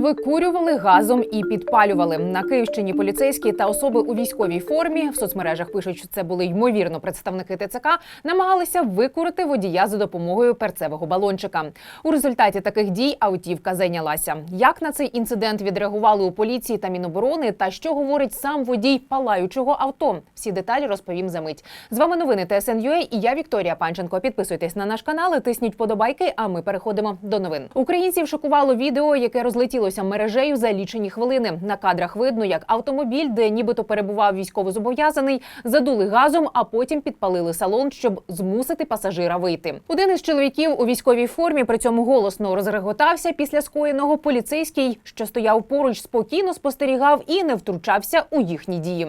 Викурювали газом і підпалювали на Київщині. Поліцейські та особи у військовій формі в соцмережах пишуть, що це були ймовірно представники ТЦК, намагалися викурити водія за допомогою перцевого балончика. У результаті таких дій автівка зайнялася. Як на цей інцидент відреагували у поліції та міноборони, та що говорить сам водій палаючого авто? Всі деталі розповім за мить. З вами новини ТСНЮА і я Вікторія Панченко. Підписуйтесь на наш канал, тисніть подобайки. А ми переходимо до новин. Українців шокувало відео, яке розлетілося мережею за лічені хвилини. На кадрах видно, як автомобіль, де нібито перебував військовозобов'язаний, задули газом, а потім підпалили салон, щоб змусити пасажира вийти. Один із чоловіків у військовій формі при цьому голосно розреготався після скоєного. Поліцейський, що стояв поруч, спокійно спостерігав і не втручався у їхні дії.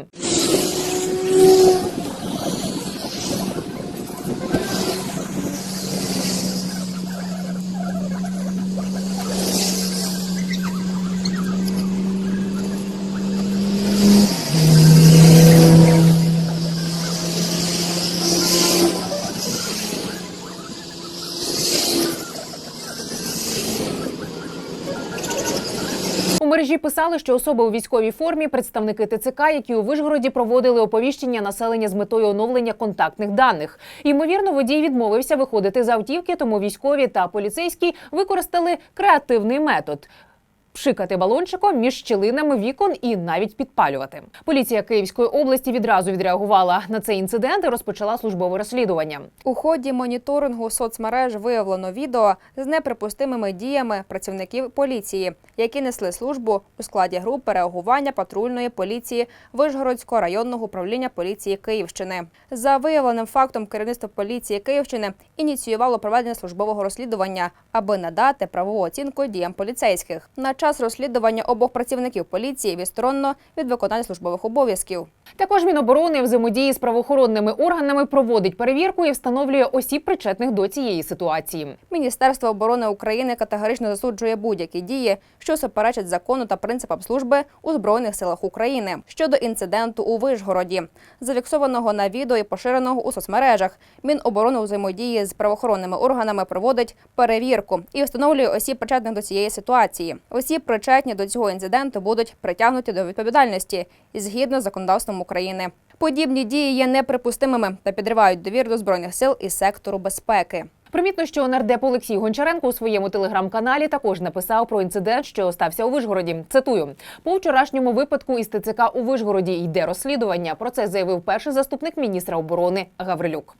У мережі писали, що особи у військовій формі представники ТЦК, які у Вишгороді проводили оповіщення населення з метою оновлення контактних даних. Ймовірно, водій відмовився виходити з автівки, тому військові та поліцейські використали креативний метод. Пшикати балончиком між щілинами вікон і навіть підпалювати. Поліція Київської області відразу відреагувала на цей інцидент і розпочала службове розслідування. У ході моніторингу соцмереж виявлено відео з неприпустимими діями працівників поліції, які несли службу у складі групи реагування патрульної поліції Вишгородського районного управління поліції Київщини. За виявленим фактом керівництво поліції Київщини ініціювало проведення службового розслідування, аби надати правову оцінку діям поліцейських. На час розслідування обох працівників поліції відсторонено від виконання службових обов'язків. Також Міноборони взаємодії з правоохоронними органами проводить перевірку і встановлює осіб причетних до цієї ситуації. Міністерство оборони України категорично засуджує будь-які дії, що суперечать закону та принципам служби у збройних силах України щодо інциденту у Вишгороді, зафіксованого на відео і поширеного у соцмережах. Міноборони у взаємодії з правоохоронними органами проводить перевірку і встановлює осіб причетних до цієї ситуації. Осіб причетні до цього інциденту будуть притягнуті до відповідальності згідно з законодавством України. Подібні дії є неприпустимими та підривають довіру до збройних сил і сектору безпеки. Примітно, що нардеп Олексій Гончаренко у своєму телеграм-каналі також написав про інцидент, що стався у Вишгороді. Цитую: по вчорашньому випадку із ТЦК у Вишгороді йде розслідування. Про це заявив перший заступник міністра оборони Гаврилюк.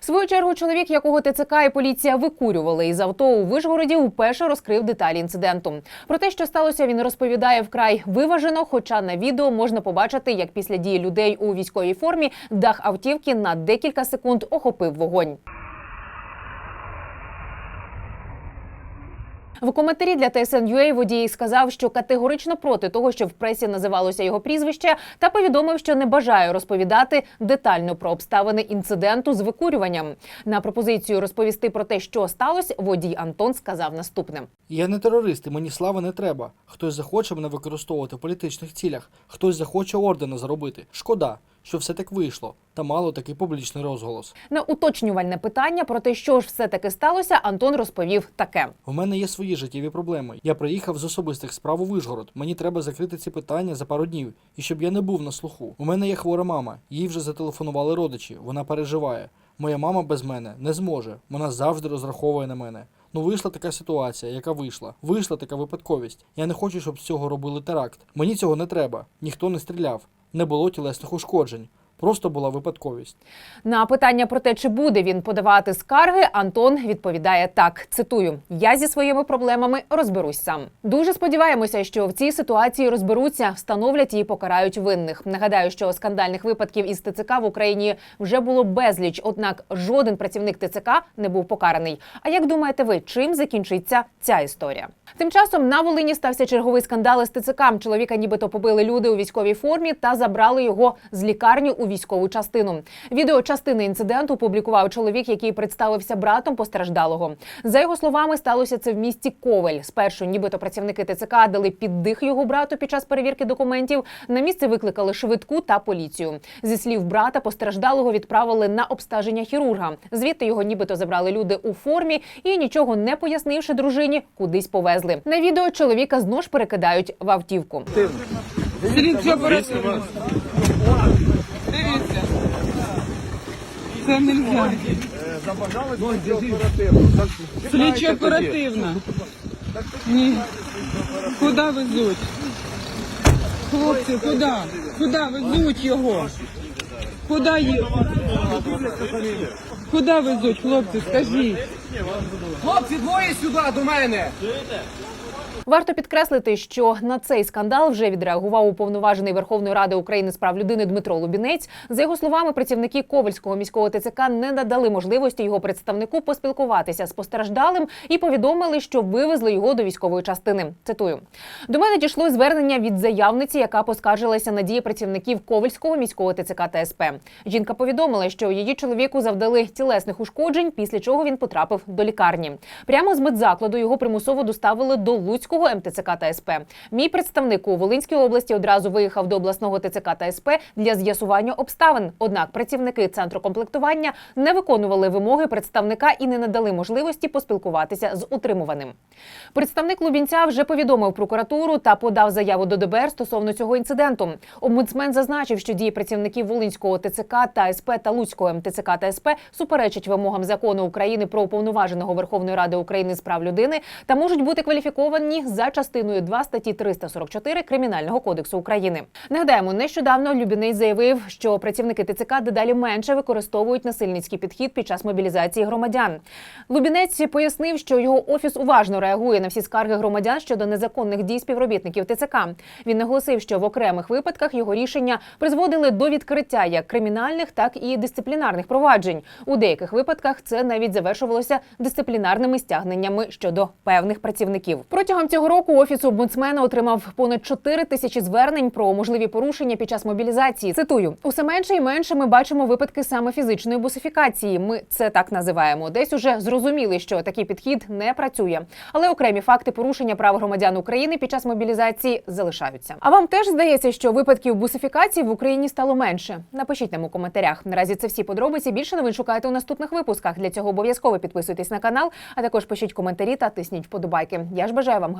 В свою чергу чоловік, якого ТЦК і поліція викурювали із авто у Вишгороді, вперше розкрив деталі інциденту. Про те, що сталося, він розповідає вкрай виважено. Хоча на відео можна побачити, як після дії людей у військовій формі дах автівки на декілька секунд охопив вогонь. В коментарі для TSN.ua водій сказав, що категорично проти того, що в пресі називалося його прізвище, та повідомив, що не бажає розповідати детально про обставини інциденту з викурюванням. На пропозицію розповісти про те, що сталося, водій Антон сказав наступне. Я не терорист, і мені слави не треба. Хтось захоче мене використовувати в політичних цілях, хтось захоче ордена заробити. Шкода, що все так вийшло, та мало такий публічний розголос. На уточнювальне питання про те, що ж все таки сталося, Антон розповів таке. У мене є свої життєві проблеми. Я приїхав з особистих справ у Вишгород. Мені треба закрити ці питання за пару днів, і щоб я не був на слуху. У мене є хвора мама. Їй вже зателефонували родичі. Вона переживає. Моя мама без мене не зможе. Вона завжди розраховує на мене. Ну вийшла така ситуація, яка вийшла. Вийшла така випадковість. Я не хочу, щоб з цього робили теракт. Мені цього не треба. Ніхто не стріляв. Не було тілесних ушкоджень. Просто була випадковість. На питання про те, чи буде він подавати скарги, Антон відповідає так: цитую: Я зі своїми проблемами розберусь сам. Дуже сподіваємося, що в цій ситуації розберуться, встановлять і покарають винних. Нагадаю, що скандальних випадків із ТЦК в Україні вже було безліч, однак жоден працівник ТЦК не був покараний. А як думаєте ви, чим закінчиться ця історія? Тим часом на Волині стався черговий скандал із ТЦК. Чоловіка нібито побили люди у військовій формі та забрали його з лікарні у військову частину. Відео частини інциденту публікував чоловік, який представився братом постраждалого. За його словами, сталося це в місті Ковель. Спершу, нібито працівники ТЦК дали піддих його брату під час перевірки документів. На місце викликали швидку та поліцію. Зі слів брата, постраждалого відправили на обстеження хірурга. Звідти його нібито забрали люди у формі і нічого не пояснивши дружині, кудись повезли. На відео чоловіка знову ж перекидають в автівку. Слідчо оперативно. Це нельзя. Слідчо оперативно. Ні. Куди везуть? Хлопці, куди? Куди везуть його? Куди їх? Куди везуть, хлопці, скажіть? Хлопці, двоє сюди до мене! Варто підкреслити, що на цей скандал вже відреагував уповноважений Верховної Ради України з прав людини Дмитро Лубінець. За його словами, працівники Ковальського міського ТЦК не надали можливості його представнику поспілкуватися з постраждалим і повідомили, що вивезли його до військової частини. Цитую: до мене дійшло звернення від заявниці, яка поскаржилася на дії працівників Ковальського міського ТЦК та СП. Жінка повідомила, що її чоловіку завдали тілесних ушкоджень, після чого він потрапив до лікарні. Прямо з медзакладу його примусово доставили до Луцького МТЦК та СП. Мій представник у Волинській області одразу виїхав до обласного ТЦК та СП для з'ясування обставин. Однак працівники центру комплектування не виконували вимоги представника і не надали можливості поспілкуватися з утримуваним. Представник Лубінця вже повідомив прокуратуру та подав заяву до ДБР стосовно цього інциденту. Омбудсмен зазначив, що дії працівників Волинського ТЦК та СП та Луцького МТЦК та СП суперечать вимогам закону України про уповноваженого Верховної Ради України з прав людини та можуть бути кваліфіковані за частиною 2 статті 344 Кримінального кодексу України. Нагадаємо, нещодавно Любінець заявив, що працівники ТЦК дедалі менше використовують насильницький підхід під час мобілізації громадян. Лубінець пояснив, що його офіс уважно реагує на всі скарги громадян щодо незаконних дій співробітників ТЦК. Він наголосив, що в окремих випадках його рішення призводили до відкриття як кримінальних, так і дисциплінарних проваджень. У деяких випадках це навіть завершувалося дисциплінарними стягненнями щодо певних працівників. Протягом цього року офіс омбудсмена отримав понад 4 тисячі звернень про можливі порушення під час мобілізації. Цитую: усе менше і менше ми бачимо випадки саме фізичної бусифікації. Ми це так називаємо. Десь уже зрозуміли, що такий підхід не працює. Але окремі факти порушення прав громадян України під час мобілізації залишаються. А вам теж здається, що випадків бусифікації в Україні стало менше? Напишіть нам у коментарях. Наразі це всі подробиці. Більше новин шукайте у наступних випусках. Для цього обов'язково підписуйтесь на канал, а також пишіть коментарі та тисніть вподобайки. Я ж бажаю вам